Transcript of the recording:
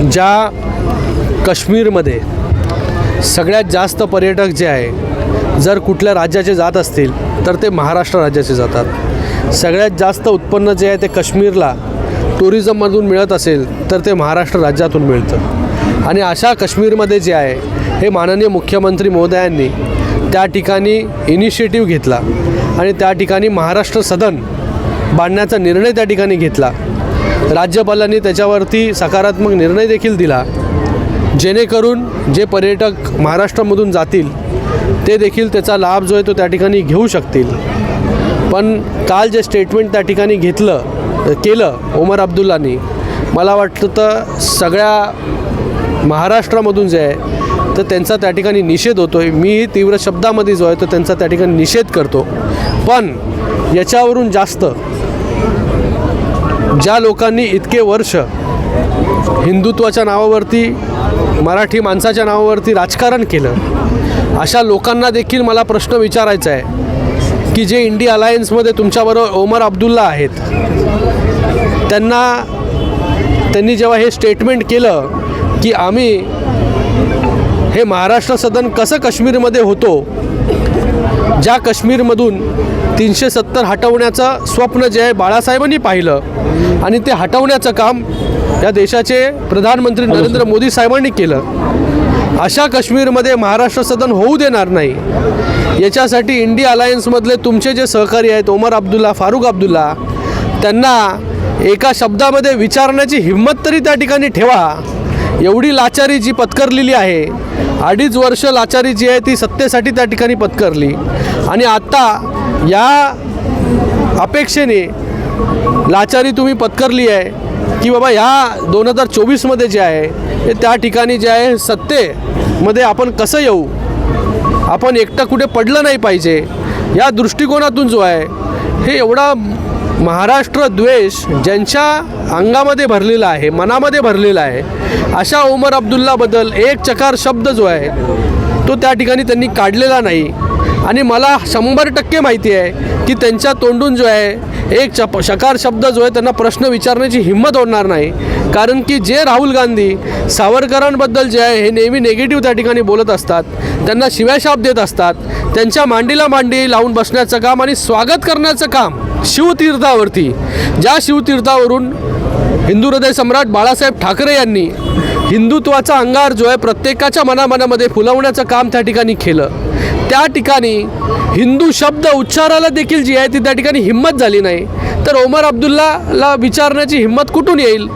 ज्या काश्मीरमध्ये सगळ्यात जास्त पर्यटक जे आहे जर कुठल्या राज्याचे जात असतील तर ते महाराष्ट्र राज्याचे जातात. सगळ्यात जास्त उत्पन्न जे आहे ते काश्मीरला टुरिझममधून मिळत असेल तर ते महाराष्ट्र राज्यातून मिळतं. आणि अशा काश्मीरमध्ये जे आहे हे माननीय मुख्यमंत्री महोदयांनी त्या ठिकाणी इनिशिएटिव्ह घेतला आणि त्या ठिकाणी महाराष्ट्र सदन बांधण्याचा निर्णय त्या ठिकाणी घेतला. राज्यपालांनी त्याच्यावरती सकारात्मक निर्णय देखील दिला. जेणेकरून जे पर्यटक महाराष्ट्रामधून जातील ते देखील त्याचा लाभ जो आहे तो त्या ठिकाणी घेऊ शकतील. पण काल जे स्टेटमेंट त्या ठिकाणी घेतलं केलं ओमर अब्दुल्लानी मला वाटतं तर सगळ्या महाराष्ट्रामधून जे आहे तर त्यांचा त्या ठिकाणी निषेध होतो आहे मी तीव्र शब्दामध्ये जो आहे तो त्यांचा त्या ठिकाणी निषेध करतो. पण याच्यावरून जास्त ज्या लोकांनी इतके वर्ष हिंदुत्वाच्या नावावरती मराठी माणसाच्या नावावरती राजकारण केलं अशा लोकांना देखील मला प्रश्न विचारायचा आहे की जे इंडिया अलायन्समध्ये तुमच्याबरोबर ओमर अब्दुल्ला आहेत त्यांना त्यांनी जेव्हा हे स्टेटमेंट केलं की आम्ही हे महाराष्ट्र सदन कसं काश्मीरमध्ये होतो ज्या काश्मीरमधून तीनशे सत्तर हटवण्याचं स्वप्न जे आहे बाळासाहेबांनी पाहिलं. आणि ते हटवण्याचं काम या देशाचे प्रधानमंत्री नरेंद्र मोदी साहेबांनी केलं. अशा काश्मीरमध्ये महाराष्ट्र सदन होऊ देणार नाही. याच्यासाठी इंडिया अलायन्समधले तुमचे जे सहकारी आहेत ओमर अब्दुल्ला फारुख अब्दुल्ला त्यांना एका शब्दामध्ये विचारण्याची हिंमत तरी त्या ठिकाणी ठेवा. एवढी लाचारी जी पत्करलेली आहे अडीच वर्ष लाचारी जी आहे ती सत्तेसाठी त्या ठिकाणी पत्करली. आणि आत्ता या अपेक्षेने लाचारी तुम्ही पत्करली आहे की बाबा ह्या दोन हजार चोवीसमध्ये जे आहे ते त्या ठिकाणी जे आहे सत्तेमध्ये आपण कसं येऊ? आपण एकटं कुठे पडलं नाही पाहिजे. या दृष्टिकोनातून जो आहे हे एवढा महाराष्ट्र द्वेष ज्यांच्या अंगामध्ये भरलेला आहे मनामध्ये भरलेला आहे अशा उमर अब्दुल्लाबद्दल एक चकार शब्द जो आहे तो त्या ठिकाणी त्यांनी काढलेला नाही. आणि मला शंभर टक्के माहिती आहे की त्यांच्या तोंडून जो आहे एक चप शकार शब्द जो आहे त्यांना प्रश्न विचारण्याची हिंमत होणार नाही. कारण की जे राहुल गांधी सावरकरांबद्दल जे आहे हे नेहमी नेगेटिव्ह त्या ठिकाणी बोलत असतात. त्यांना शिव्याशाप देत असतात. त्यांच्या मांडीला मांडी लावून बसण्याचं काम आणि स्वागत करण्याचं काम शिवतीर्थावरती. ज्या शिवतीर्थावरून हिंदू हृदय सम्राट बाळासाहेब ठाकरे यांनी हिंदुत्वाचा अंगार जो आहे प्रत्येकाच्या मनामनामध्ये फुलवण्याचं काम त्या ठिकाणी केलं. त्या ठिकाणी हिंदू शब्द उच्चाराला देखील जी आहे ती त्या ठिकाणी हिंमत झाली नाही. तर ओमर अब्दुल्लाला विचारण्याची हिंमत कुठून येईल?